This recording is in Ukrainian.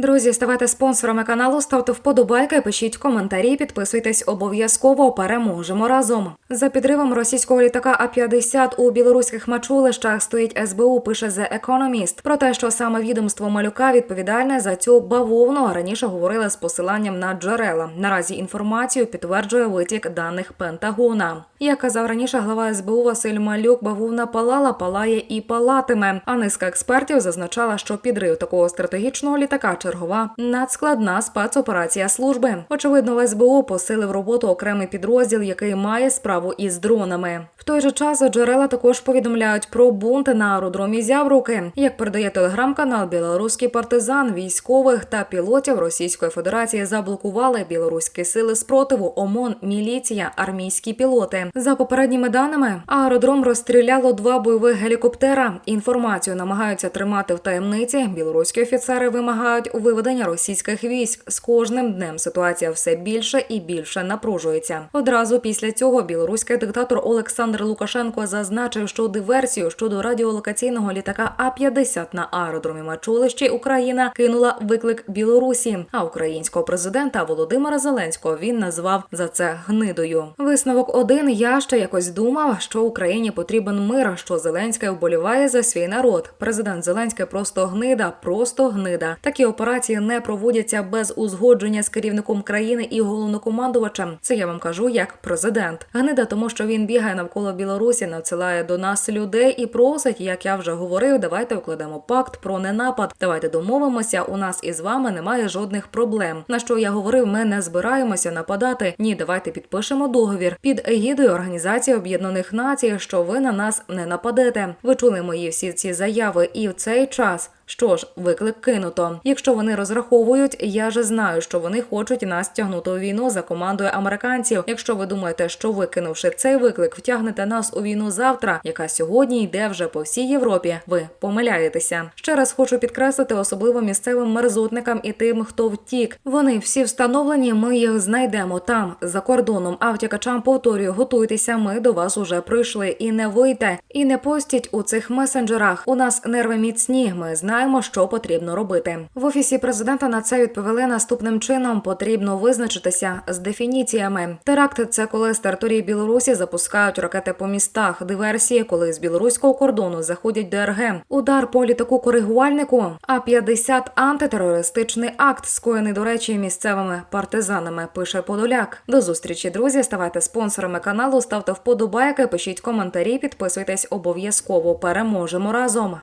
Друзі, ставайте спонсорами каналу, ставте вподобайки, пишіть коментарі, підписуйтесь обов'язково. Переможемо разом. За підривом російського літака А-50 у білоруських мачулищах стоїть СБУ. Пише The Economist. Про те, що саме відомство малюка відповідальне за цю бавовну. а Раніше говорили з посиланням на джерела. Наразі інформацію підтверджує витік даних Пентагона. Як казав раніше глава СБУ Василь Малюк, бавовна палала, палає і палатиме. А низка експертів зазначала, що підрив такого стратегічного літака чергова надскладна спецоперація служби. Очевидно, в СБУ посилив роботу окремий підрозділ, який має справу із дронами. В той же час джерела також повідомляють про бунт на аеродромі Зявруки. Як передає телеграм-канал Білоруський партизан, військових та пілотів Російської Федерації заблокували білоруські сили спротиву, ОМОН, міліція, армійські пілоти. За попередніми даними, аеродром розстріляло два бойових гелікоптера. Інформацію намагаються тримати в таємниці. Білоруські офіцери вимагають виведення російських військ. З кожним днем ситуація все більше і більше напружується. Одразу після цього білоруський диктатор Олександр Лукашенко зазначив, що диверсію щодо радіолокаційного літака А-50 на аеродромі Мачулищі Україна кинула виклик Білорусі. А українського президента Володимира Зеленського він назвав за це гнидою. Висновок один я ще якось думав, що Україні потрібен мир, що Зеленський вболіває за свій народ. Президент Зеленський просто гнида, просто гнида. Такі операції не проводяться без узгодження з керівником країни і головнокомандувачем. Це я вам кажу як президент. Гнида, тому що він бігає навколо Білорусі, надсилає до нас людей і просить, як я вже говорив, давайте укладемо пакт про ненапад. Давайте домовимося. У нас із вами немає жодних проблем. На що я говорив, ми не збираємося нападати. Ні, давайте підпишемо договір під егідою Організації Об'єднаних Націй, що ви на нас не нападете. Ви чули мої всі ці заяви, і в цей час. Що ж, виклик кинуто. Якщо вони розраховують, я же знаю, що вони хочуть нас тягнути у війну за командою американців. Якщо ви думаєте, що викинувши цей виклик, втягнете нас у війну завтра, яка сьогодні йде вже по всій Європі, ви помиляєтеся. Ще раз хочу підкреслити, особливо місцевим мерзотникам і тим, хто втік. Вони всі встановлені. Ми їх знайдемо там за кордоном. А втікачам повторюю, готуйтеся. Ми до вас уже прийшли. І не вийте, і не постіть у цих месенджерах. У нас нерви міцні. Ми знаємо, що потрібно робити. В офісі президента на це відповіли наступним чином: потрібно визначитися з дефініціями. Теракти це коли з території Білорусі запускають ракети по містах. Диверсії, коли з білоруського кордону заходять ДРГ. Удар по літаку коригувальнику. А 50 антитерористичний акт, скоєний, до речі, місцевими партизанами. Пише Подоляк. До зустрічі, друзі. Ставайте спонсорами каналу, ставте вподобайки, пишіть коментарі, підписуйтесь обов'язково. Переможемо разом.